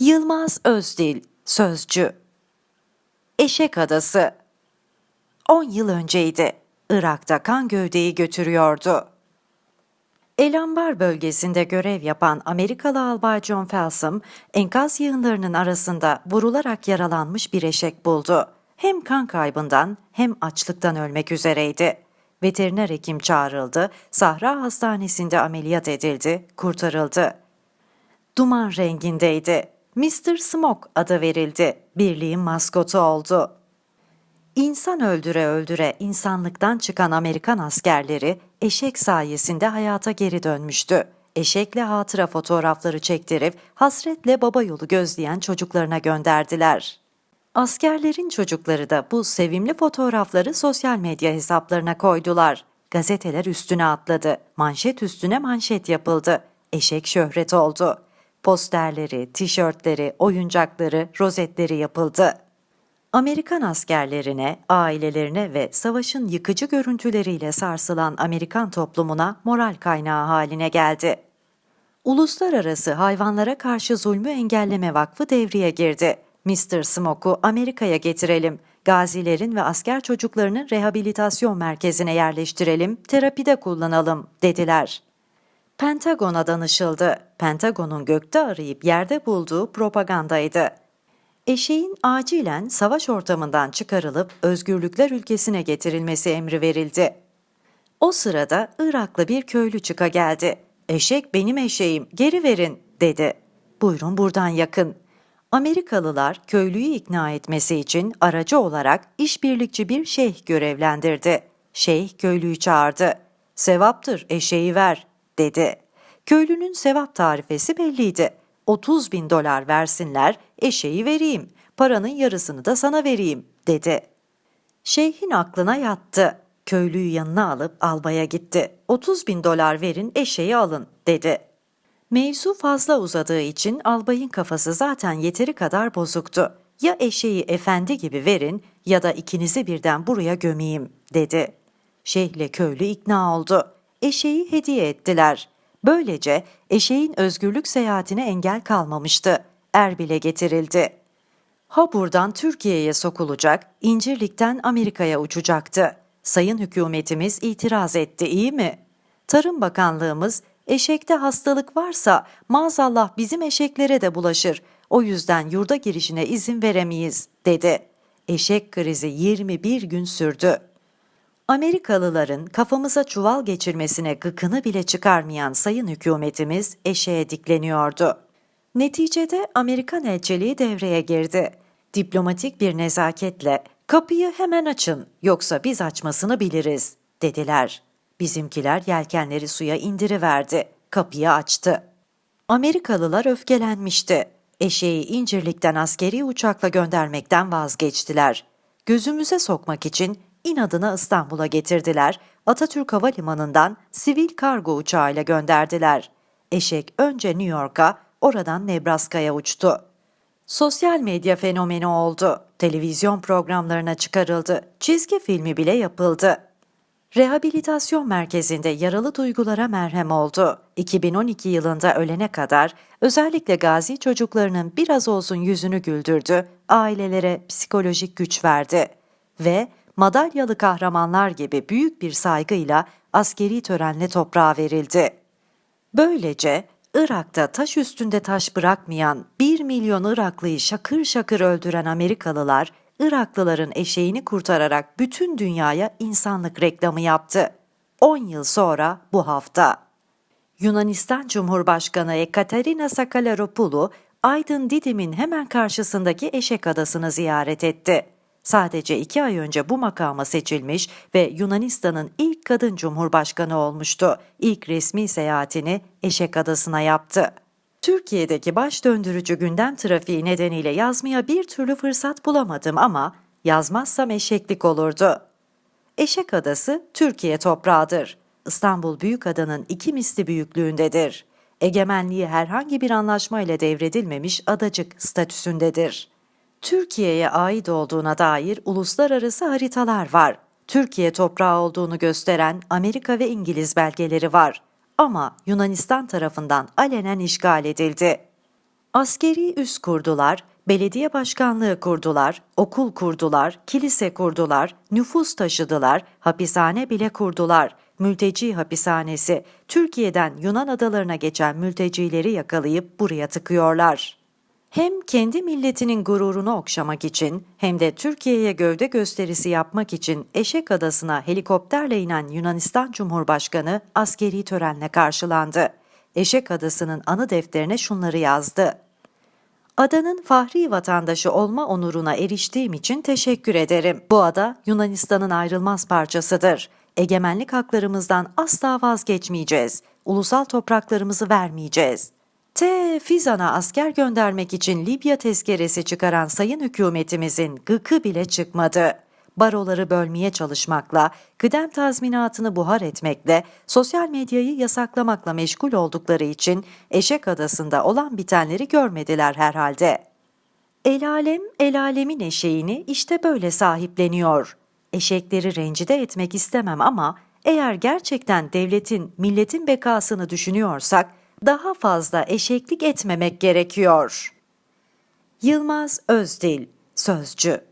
Yılmaz Özdil, sözcü. Eşek Adası 10 yıl önceydi. Irak'ta kan gövdeyi götürüyordu. Elambar bölgesinde görev yapan Amerikalı albay John Felsom, enkaz yığınlarının arasında vurularak yaralanmış bir eşek buldu. Hem kan kaybından hem açlıktan ölmek üzereydi. Veteriner hekim çağrıldı, Sahra Hastanesi'nde ameliyat edildi, kurtarıldı. Duman rengindeydi. Mr. Smoke adı verildi. Birliğin maskotu oldu. İnsan öldüre öldüre insanlıktan çıkan Amerikan askerleri eşek sayesinde hayata geri dönmüştü. Eşekle hatıra fotoğrafları çektirip hasretle baba yolu gözleyen çocuklarına gönderdiler. Askerlerin çocukları da bu sevimli fotoğrafları sosyal medya hesaplarına koydular. Gazeteler üstüne atladı. Manşet üstüne manşet yapıldı. Eşek şöhret oldu. Posterleri, tişörtleri, oyuncakları, rozetleri yapıldı. Amerikan askerlerine, ailelerine ve savaşın yıkıcı görüntüleriyle sarsılan Amerikan toplumuna moral kaynağı haline geldi. Uluslararası Hayvanlara Karşı Zulmü Engelleme Vakfı devreye girdi. Mr. Smoke'u Amerika'ya getirelim, gazilerin ve asker çocuklarının rehabilitasyon merkezine yerleştirelim, terapide kullanalım dediler. Pentagon'a danışıldı. Pentagon'un gökte arayıp yerde bulduğu propagandaydı. Eşeğin acilen savaş ortamından çıkarılıp özgürlükler ülkesine getirilmesi emri verildi. O sırada Iraklı bir köylü çıka geldi. Eşek benim eşeğim, geri verin dedi. Buyurun buradan yakın. Amerikalılar köylüyü ikna etmesi için aracı olarak işbirlikçi bir şeyh görevlendirdi. Şeyh köylüyü çağırdı. Sevaptır eşeği ver dedi. Köylünün sevap tarifesi belliydi. 30 bin dolar versinler, eşeği vereyim, paranın yarısını da sana vereyim, dedi. Şeyhin aklına yattı. Köylüyü yanına alıp albaya gitti. 30 bin dolar verin, eşeği alın, dedi. Mevzu fazla uzadığı için albayın kafası zaten yeteri kadar bozuktu. Ya eşeği efendi gibi verin ya da ikinizi birden buraya gömeyim, dedi. Şeyhle köylü ikna oldu. Eşeği hediye ettiler. Böylece eşeğin özgürlük seyahatine engel kalmamıştı. Erbil'e getirildi. Ha buradan Türkiye'ye sokulacak, İncirlik'ten Amerika'ya uçacaktı. Sayın hükümetimiz itiraz etti, iyi mi? Tarım Bakanlığımız, eşekte hastalık varsa maazallah bizim eşeklere de bulaşır. O yüzden yurda girişine izin veremeyiz, dedi. Eşek krizi 21 gün sürdü. Amerikalıların kafamıza çuval geçirmesine gıkını bile çıkarmayan sayın hükümetimiz eşeğe dikleniyordu. Neticede Amerikan elçiliği devreye girdi. Diplomatik bir nezaketle kapıyı hemen açın yoksa biz açmasını biliriz dediler. Bizimkiler yelkenleri suya indiriverdi. Kapıyı açtı. Amerikalılar öfkelenmişti. Eşeği İncirlik'ten askeri uçakla göndermekten vazgeçtiler. Gözümüze sokmak için inadına İstanbul'a getirdiler. Atatürk Havalimanı'ndan sivil kargo uçağıyla gönderdiler. Eşek önce New York'a, oradan Nebraska'ya uçtu. Sosyal medya fenomeni oldu. Televizyon programlarına çıkarıldı. Çizgi filmi bile yapıldı. Rehabilitasyon merkezinde yaralı duygulara merhem oldu. 2012 yılında ölene kadar özellikle gazi çocuklarının biraz olsun yüzünü güldürdü, ailelere psikolojik güç verdi ve madalyalı kahramanlar gibi büyük bir saygıyla askeri törenle toprağa verildi. Böylece Irak'ta taş üstünde taş bırakmayan 1 milyon Iraklıyı şakır şakır öldüren Amerikalılar, Iraklıların eşeğini kurtararak bütün dünyaya insanlık reklamı yaptı. 10 yıl sonra bu hafta. Yunanistan Cumhurbaşkanı Ekaterina Sakalaropoulou, Aydın Didim'in hemen karşısındaki Eşek Adası'nı ziyaret etti. Sadece iki ay önce bu makama seçilmiş ve Yunanistan'ın ilk kadın cumhurbaşkanı olmuştu. İlk resmi seyahatini Eşek Adası'na yaptı. Türkiye'deki baş döndürücü gündem trafiği nedeniyle yazmaya bir türlü fırsat bulamadım ama yazmazsam eşeklik olurdu. Eşek Adası Türkiye toprağıdır. İstanbul Büyükada'nın iki misli büyüklüğündedir. Egemenliği herhangi bir anlaşma ile devredilmemiş adacık statüsündedir. Türkiye'ye ait olduğuna dair uluslararası haritalar var. Türkiye toprağı olduğunu gösteren Amerika ve İngiliz belgeleri var. Ama Yunanistan tarafından alenen işgal edildi. Askeri üs kurdular, belediye başkanlığı kurdular, okul kurdular, kilise kurdular, nüfus taşıdılar, hapishane bile kurdular. Mülteci hapishanesi, Türkiye'den Yunan adalarına geçen mültecileri yakalayıp buraya tıkıyorlar. Hem kendi milletinin gururunu okşamak için hem de Türkiye'ye gövde gösterisi yapmak için Eşek Adası'na helikopterle inen Yunanistan Cumhurbaşkanı askeri törenle karşılandı. Eşek Adası'nın anı defterine şunları yazdı. Adanın fahri vatandaşı olma onuruna eriştiğim için teşekkür ederim. Bu ada Yunanistan'ın ayrılmaz parçasıdır. Egemenlik haklarımızdan asla vazgeçmeyeceğiz. Ulusal topraklarımızı vermeyeceğiz. T. Fizan'a asker göndermek için Libya tezkeresi çıkaran sayın hükümetimizin gıkı bile çıkmadı. Baroları bölmeye çalışmakla, kıdem tazminatını buhar etmekle, sosyal medyayı yasaklamakla meşgul oldukları için Eşek Adası'nda olan bitenleri görmediler herhalde. El alem, el alemin eşeğini işte böyle sahipleniyor. Eşekleri rencide etmek istemem ama eğer gerçekten devletin, milletin bekasını düşünüyorsak daha fazla eşeklik etmemek gerekiyor. Yılmaz Özdil, Sözcü